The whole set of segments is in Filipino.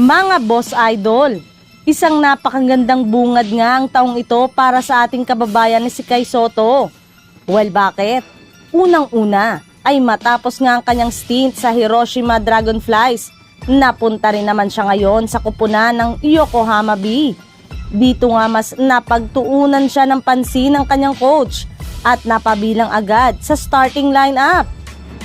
Mga boss idol, isang napakagandang bungad nga ang taong ito para sa ating kababayan na si Kai Soto. Well, bakit? Unang-una ay matapos nga ang kanyang stint sa Hiroshima Dragonflies, napunta rin naman siya ngayon sa kupunan ng Yokohama B. Dito nga mas napagtuunan siya ng pansin ng kanyang coach at napabilang agad sa starting lineup.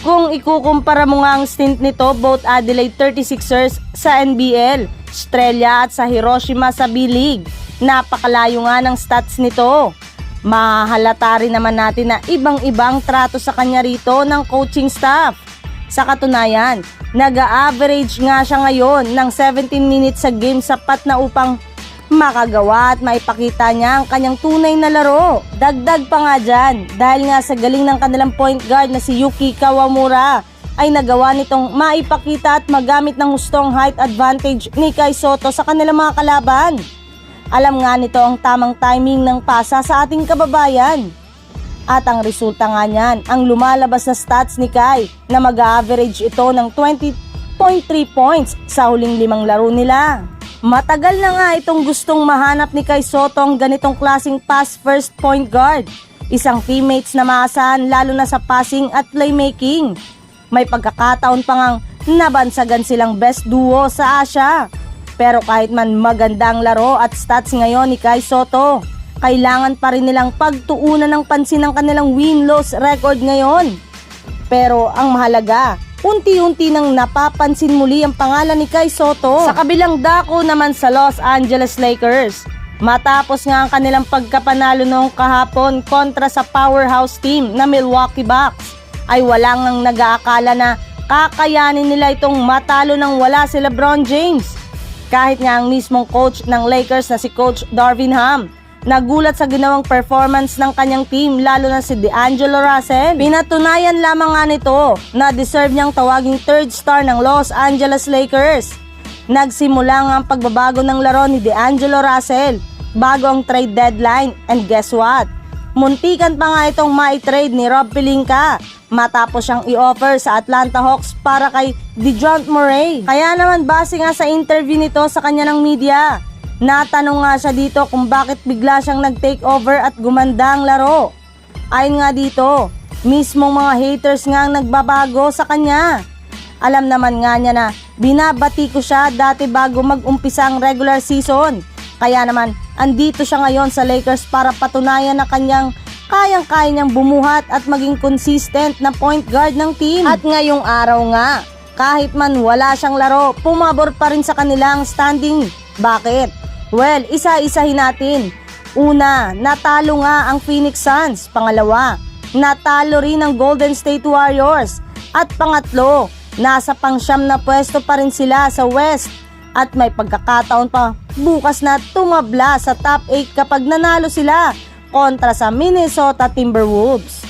Kung ikukumpara mo nga ang stint nito, both Adelaide 36ers sa NBL, Australia at sa Hiroshima sa B-League, napakalayo nga ng stats nito. Mahalata rin naman natin na ibang-ibang trato sa kanya rito ng coaching staff. Sa katunayan, nag-average nga siya ngayon ng 17 minutes sa game sapat na upang makagawa at maipakita niya ang kanyang tunay na laro. Dagdag pa nga dyan, dahil nga sa galing ng kanilang point guard na si Yuki Kawamura, ay nagawa nitong maipakita at magamit ng hustong height advantage ni Kai Soto sa kanilang mga kalaban. Alam nga nito ang tamang timing ng pasa sa ating kababayan. At ang resulta nga niyan, ang lumalabas na stats ni Kai na mag-average ito ng 20.3 points sa huling limang laro nila. Matagal na nga itong gustong mahanap ni Kai Soto ang ganitong klasing pass first point guard. Isang teammates na maasahan lalo na sa passing at playmaking. May pagkakataon pa ngang nabansagan silang best duo sa Asia. Pero kahit man maganda ang laro at stats ngayon ni Kai Soto, kailangan pa rin nilang pagtuunan ng pansin ang kanilang win-loss record ngayon. Pero ang mahalaga, unti-unti nang napapansin muli ang pangalan ni Kai Soto. Sa kabilang dako naman sa Los Angeles Lakers, matapos nga ang kanilang pagkapanalo noong kahapon kontra sa powerhouse team na Milwaukee Bucks, ay walang nang nag-aakala na kakayanin nila itong matalo nang wala si LeBron James. Kahit nga ang mismong coach ng Lakers na si Coach Darvin Ham, nagulat sa ginawang performance ng kanyang team lalo na si D'Angelo Russell. Pinatunayan lamang nga nito na deserve niyang tawaging third star ng Los Angeles Lakers. Nagsimula nga ang pagbabago ng laro ni D'Angelo Russell bago ang trade deadline and guess what? Muntikan pa nga itong mai-trade ni Rob Pelinka matapos siyang i-offer sa Atlanta Hawks para kay DeJounte Murray. Kaya naman base nga sa interview nito sa kanya ng media, natanong nga siya dito kung bakit bigla siyang nag-take over at gumanda ang laro. Ayon nga dito, mismong mga haters nga ang nagbabago sa kanya. Alam naman nga niya na binabati ko siya dati bago mag-umpisa ang regular season. Kaya naman, andito siya ngayon sa Lakers para patunayan na kanyang kayang-kaya niyang bumuhat at maging consistent na point guard ng team. At ngayong araw nga, kahit man wala siyang laro, pumabor pa rin sa kanilang standing. Bakit? Well, isa-isahin natin. Una, natalo nga ang Phoenix Suns. Pangalawa, natalo rin ang Golden State Warriors. At pangatlo, nasa pangsyam na pwesto pa rin sila sa West. At may pagkakataon pa bukas na tumabla sa top 8 kapag nanalo sila kontra sa Minnesota Timberwolves.